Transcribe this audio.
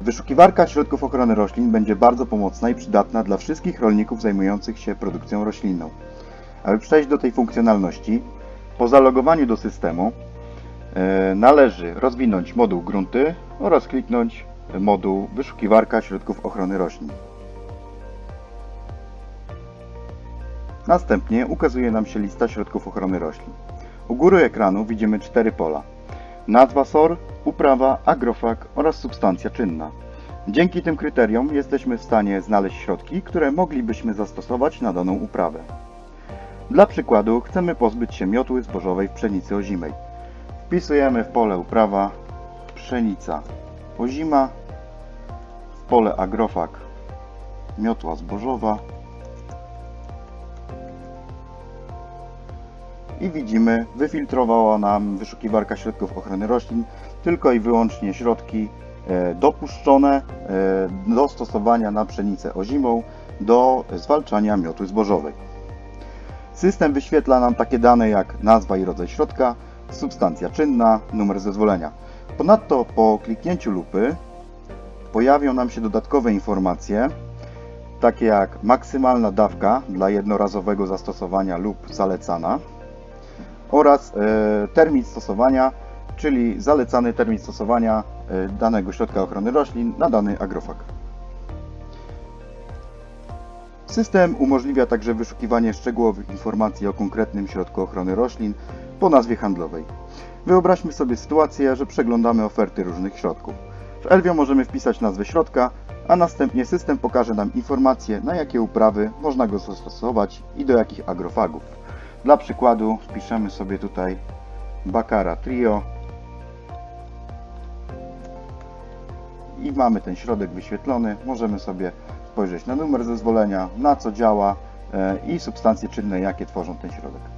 Wyszukiwarka środków ochrony roślin będzie bardzo pomocna i przydatna dla wszystkich rolników zajmujących się produkcją roślinną. Aby przejść do tej funkcjonalności, po zalogowaniu do systemu e, należy rozwinąć moduł grunty oraz kliknąć moduł Wyszukiwarka środków ochrony roślin. Następnie ukazuje nam się lista środków ochrony roślin. U góry ekranu widzimy cztery pola. Nazwa SOR, uprawa, agrofag oraz substancja czynna. Dzięki tym kryteriom jesteśmy w stanie znaleźć środki, które moglibyśmy zastosować na daną uprawę. Dla przykładu chcemy pozbyć się miotły zbożowej w pszenicy ozimej. Wpisujemy w pole uprawa pszenica ozima, w pole agrofag miotła zbożowa i widzimy, wyfiltrowała nam wyszukiwarka środków ochrony roślin tylko i wyłącznie środki e, dopuszczone e, do stosowania na pszenicę ozimą do zwalczania miotły zbożowej. System wyświetla nam takie dane jak nazwa i rodzaj środka, substancja czynna, numer zezwolenia. Ponadto po kliknięciu lupy pojawią nam się dodatkowe informacje, takie jak maksymalna dawka dla jednorazowego zastosowania lub zalecana oraz e, termin stosowania, czyli zalecany termin stosowania e, danego środka ochrony roślin na dany agrofag. System umożliwia także wyszukiwanie szczegółowych informacji o konkretnym środku ochrony roślin po nazwie handlowej. Wyobraźmy sobie sytuację, że przeglądamy oferty różnych środków. W Elvio możemy wpisać nazwę środka, a następnie system pokaże nam informacje, na jakie uprawy można go zastosować i do jakich agrofagów. Dla przykładu wpiszemy sobie tutaj Bacara Trio i mamy ten środek wyświetlony. Możemy sobie spojrzeć na numer zezwolenia, na co działa e, i substancje czynne, jakie tworzą ten środek.